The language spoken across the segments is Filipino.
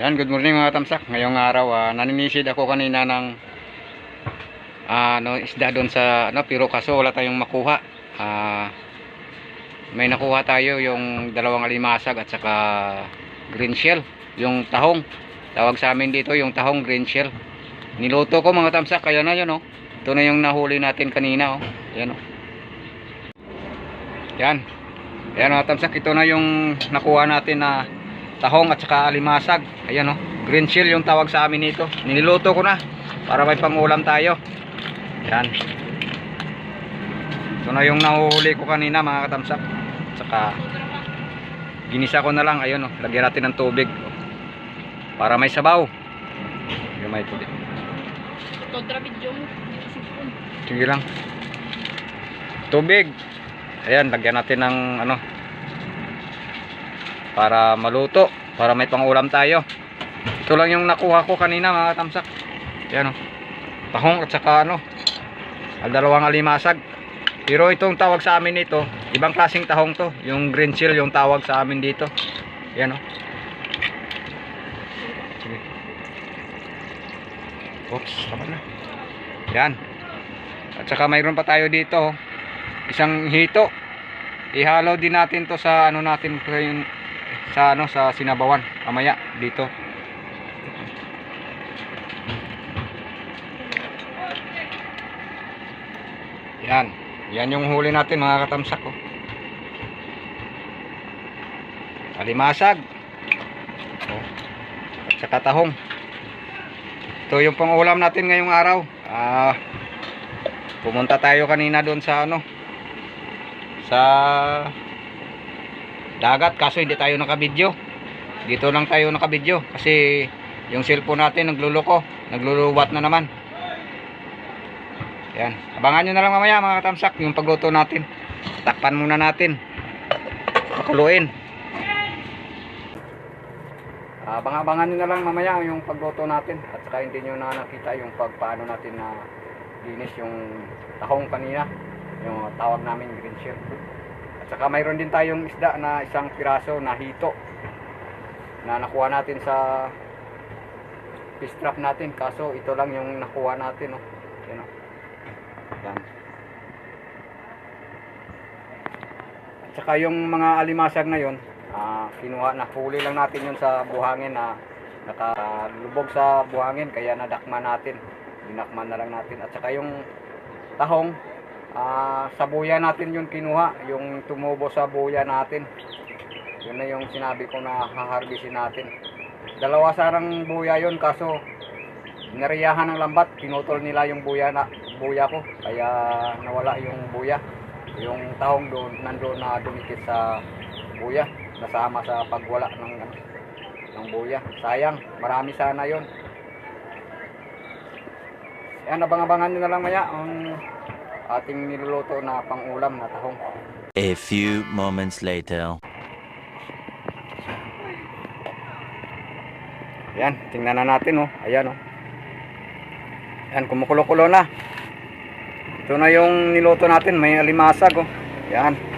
Yan, good morning mga tamsak. Ngayong araw, ah, naninisid ako kanina ng ah, ano, isda doon sa ano, pero kaso wala tayong makuha. Ah, may nakuha tayo yung dalawang alimasag at saka green shell, yung tahong. Tawag sa amin dito yung tahong green shell. Niluto ko mga tamsak, kaya na yun oh. Ito na yung nahuli natin kanina oh. Yan oh. Yan. Yan mga tamsak, ito na yung nakuha natin na tahong at saka alimasag. Ayan oh, green shell yung tawag sa amin nito. Niniluto ko na para may pangulam tayo. Yan. Ito na yung nahuhuli ko kanina mga katamsak. At saka ginisa ko na lang. Ayun oh, lagyan natin ng tubig para may sabaw. Yung may tubig. Sige lang. Tubig. Ayan, lagyan natin ng ano para maluto, para may pangulam tayo. Ito lang yung nakuha ko kanina mga tamsak. Ayan o. Tahong at saka ano, al dalawang alimasag. Pero itong tawag sa amin nito, ibang klaseng tahong to. Yung green shell yung tawag sa amin dito. Ayan o. Sige. Oops, tama na. Yan. At saka mayroon pa tayo dito, oh. isang hito. Ihalo din natin to sa ano natin yung sa ano sa sinabawan mamaya dito. Yan. Yan yung huli natin mga katamsak ko. Alimasag. Oh. At saka tahong. Ito yung pangulam natin ngayong araw. Ah, pumunta tayo kanina doon sa ano sa dagat kaso hindi tayo nakabidyo. Dito lang tayo nakabidyo kasi yung cellphone natin nagluloko, nagluluwat na naman. Yan. Abangan nyo na lang mamaya mga katamsak yung pagluto natin. Takpan muna natin. Pakuluin. Abang-abangan nyo na lang mamaya yung pagluto natin at saka hindi nyo na nakita yung pagpaano natin na linis yung tahong kanina yung tawag namin green shell at saka mayroon din tayong isda na isang piraso na hito na nakuha natin sa fish trap natin kaso ito lang yung nakuha natin oh. Yan, oh. Yan. At saka yung mga alimasag na yon ah, kinuha na huli lang natin yun sa buhangin na nakalubog sa buhangin kaya nadakma natin dinakman na lang natin at saka yung tahong ah, sa buya natin yun kinuha yung tumubo sa buya natin. Yun na yung sinabi ko na haharbisin natin. Dalawa sarang buya yun kaso nariyahan ng lambat. Pinutol nila yung buya na buya ko kaya nawala yung buya. Yung tahong doon nandoon na dumikit sa buya nasama sa pagwala ng ano, ng buya. Sayang marami sana yon yan abang-abangan nyo na lang maya ang ating niluluto na pangulam na tahong. A few moments later. yan tingnan na natin oh. Ayan oh. Yan kumukulo-kulo na. Ito na yung niluto natin. May alimasag oh. Yan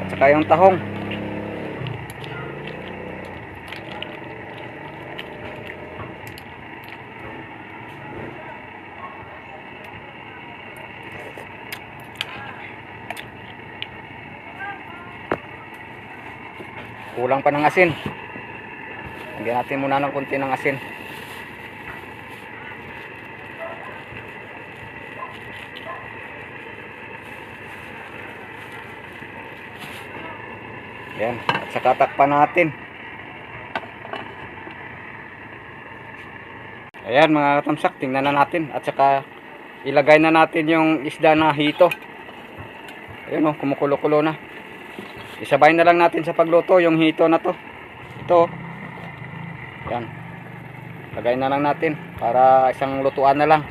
at saka yung tahong kulang pa ng asin. Lagyan natin muna ng konti ng asin. Yan at saka takpan natin. Ayan mga katamsak tingnan na natin. At saka ilagay na natin yung isda na hito. Ayan o kumukulo-kulo na isabay na lang natin sa pagluto yung hito na to ito oh. yan lagay na lang natin para isang lutuan na lang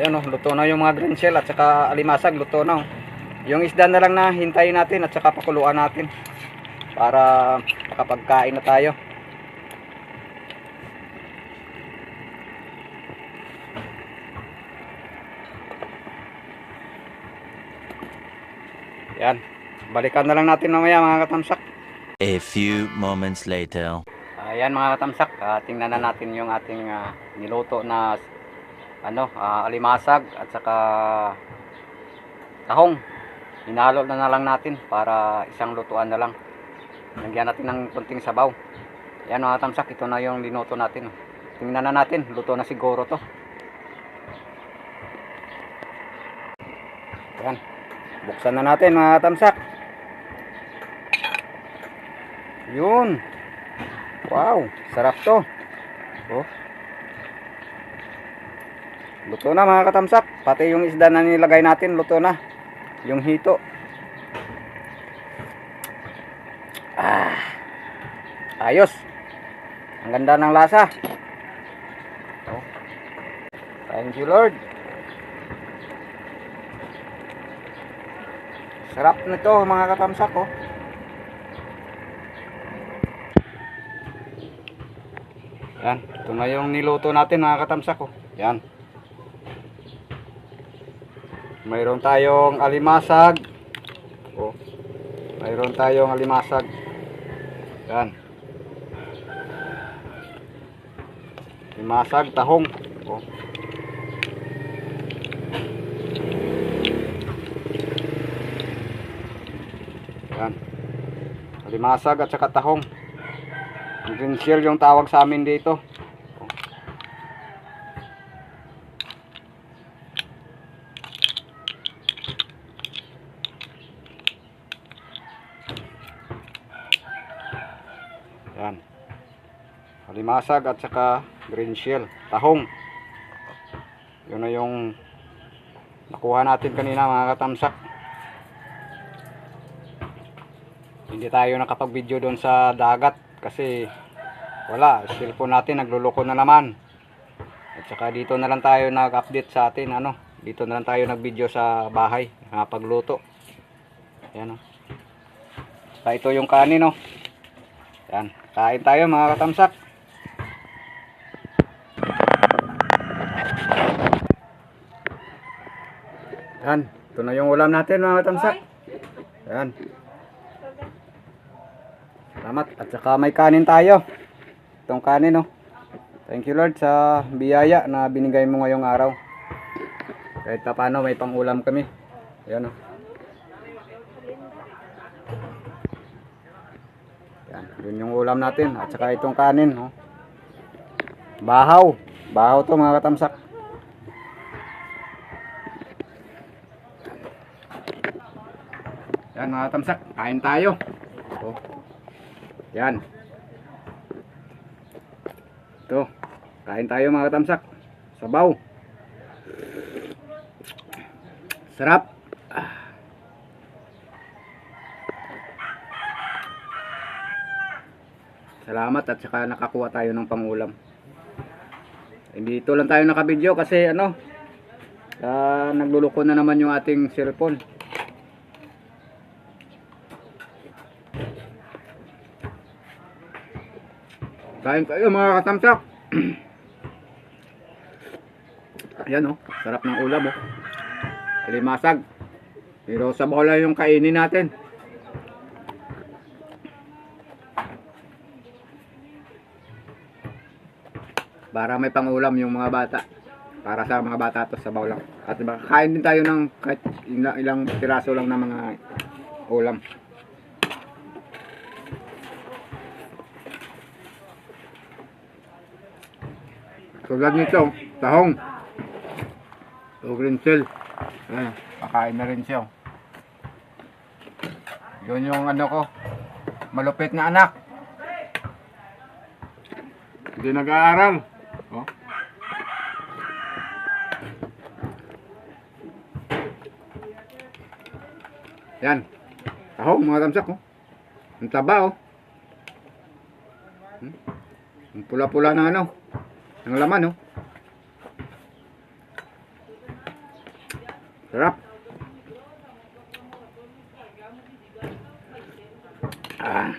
ayan o luto na yung mga green shell at saka alimasag luto na oh. yung isda na lang na hintayin natin at saka pakuluan natin para makapagkain na tayo yan balikan na lang natin mamaya mga katamsak. A few moments later. Ayan mga katamsak, ah, tingnan na natin yung ating ah, niluto na ano, ah, alimasag at saka tahong. Hinalo na na lang natin para isang lutuan na lang. Lagyan natin ng kunting sabaw. Ayan mga katamsak, ito na yung linuto natin. Tingnan na natin, luto na siguro to. Ayan, buksan na natin mga katamsak. Yun. Wow, sarap to. Oh. Luto na mga katamsak. Pati yung isda na nilagay natin, luto na. Yung hito. Ah. Ayos. Ang ganda ng lasa. Oh. Thank you Lord. Sarap nito mga katamsak oh. Yan, ito na yung niluto natin mga katamsak ko. Yan. Mayroon tayong alimasag. Oh. Mayroon tayong alimasag. Yan. Alimasag, tahong. Oh. Yan. Alimasag at saka tahong. Green shell yung tawag sa amin dito. Yan. Alimasag at saka green shell. Tahong. Yun na yung nakuha natin kanina mga katamsak. Hindi tayo nakapag-video doon sa dagat kasi wala, cellphone natin nagluloko na naman. At saka dito na lang tayo nag-update sa atin, ano, dito na lang tayo nag-video sa bahay, nakapagluto. Ayan oh. Saka ito yung kanin oh. Yan, kain tayo mga katamsak. Yan, ito na yung ulam natin mga katamsak. Yan. Salamat. At saka may kanin tayo. Itong kanin, oh. Thank you, Lord, sa biyaya na binigay mo ngayong araw. Kahit pa paano, may pangulam kami. Ayan, oh. Yan, yun yung ulam natin. At saka itong kanin, oh. Bahaw. Bahaw to, mga katamsak. Yan, mga katamsak. Kain tayo. Yan. Ito. Kain tayo mga katamsak. Sabaw. Sarap. Salamat at saka nakakuha tayo ng pangulam. Hindi ito lang tayo nakabidyo kasi ano, ah, nagluluko na naman yung ating cellphone. Kain tayo mga katamsak. Ayan oh, sarap ng ulam oh. Limasag. Pero sa bola yung kainin natin. Para may pangulam yung mga bata. Para sa mga bata to sa bawlang. At kain din tayo ng kahit ilang, ilang piraso lang ng mga ulam. Tulad nito, tahong. O green shell. Ayan, pakain na rin siya. Yun yung ano ko, malupit na anak. Hindi nag-aaral. Oh. Yan. Tahong mga tamsak oh. Ang taba oh. Hmm? Ang pula-pula na ano. Ang laman oh. Sarap. Ah.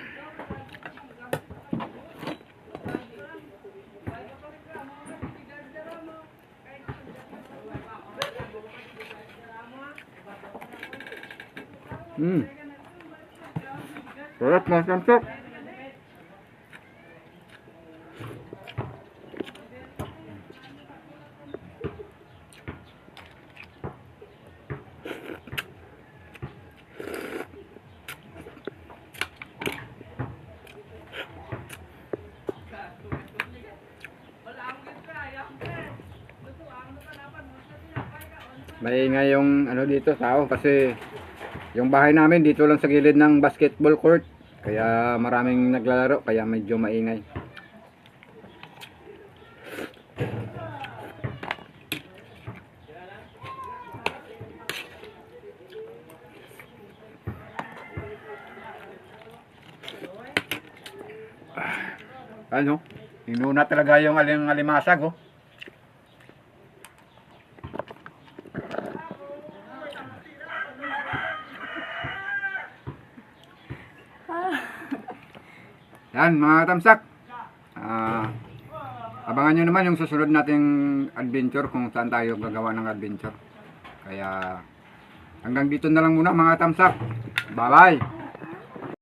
Hmm. Sarap mga tamsak. Maingay yung ano dito tao kasi yung bahay namin dito lang sa gilid ng basketball court. Kaya maraming naglalaro kaya medyo maingay. Ano? Inuna talaga yung aling alimasag oh. Yan mga tamsak. Ah, abangan nyo naman yung susunod nating adventure kung saan tayo gagawa ng adventure. Kaya hanggang dito na lang muna mga tamsak. Bye bye.